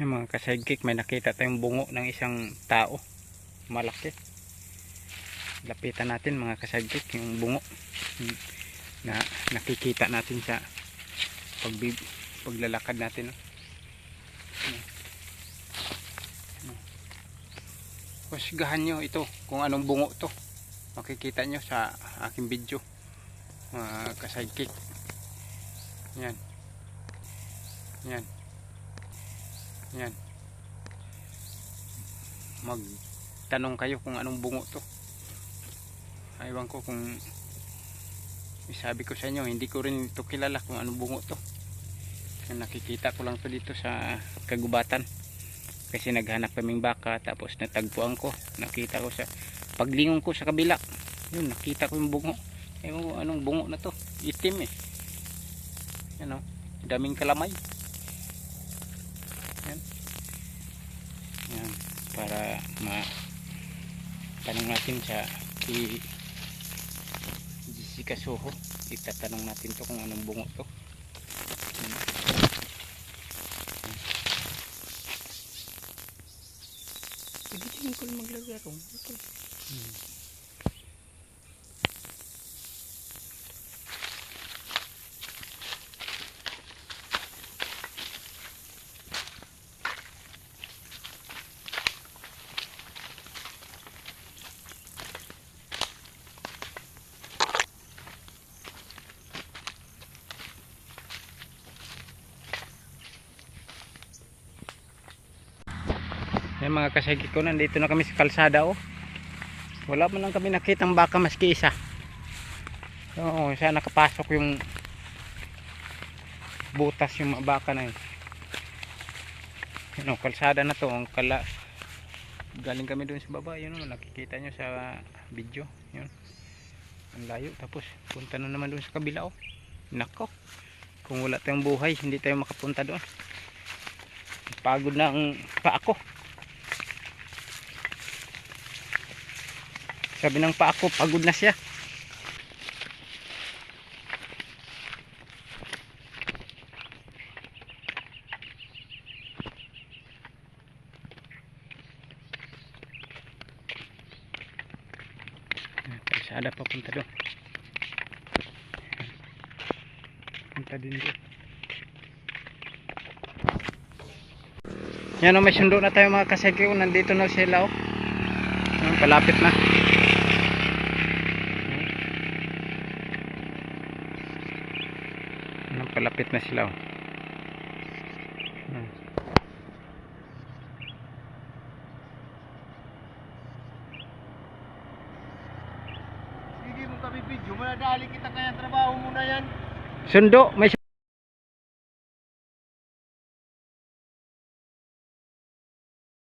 Yung mga kasidekik, may nakita tayong bungo ng isang tao. Malaki. Lapitan natin mga kasidekik, yung bungo na nakikita natin sa pagbi paglalakad natin. no? Husgahan nyo ito kung anong bungo to. Makikita nyo sa aking video. Mga kasidekik. Yan. Yan. Yan. Magtanong kayo kung anong bungo to. Aywan ko kung sabi ko sa inyo, hindi ko rin ito kilala kung anong bungo to. Nakikita ko lang to dito sa kagubatan. Kasi naghanap kaming baka tapos natagpuan ko. Nakita ko sa paglingon ko sa kabila. Yun, nakita ko yung bungo. Ewan ko anong bungo na to. Itim eh. Yan o. Daming kalamay. Yan. Yan. Para ma tanong natin sa si Jessica Soho. Itatanong natin to kung anong bungo to. Pwede din ko maglagaro. Ito. Hmm. Yan mga kasagi ko, nandito na kami sa kalsada oh. Wala man lang kami nakitang baka maski isa. Oo, sana nakapasok yung butas yung baka na yun. Yan oh, kalsada na to, ang kala galing kami doon sa baba, yun oh, nakikita nyo sa video, yun. Ang layo, tapos punta na naman doon sa kabila oh. Nako. Kung wala tayong buhay, hindi tayo makapunta doon. Pagod na ang paa ko. Sabi ng paa ko, pagod na siya. Kalsada papunta doon. Punta din doon. Yan o, may sundo na tayo mga kasagyo. Nandito na sila o. Yan, Palapit na. Yan, palapit na sila o. Yan. Hindi mo kami video, manadali kita kaya trabaho mo na yan. Sundo, may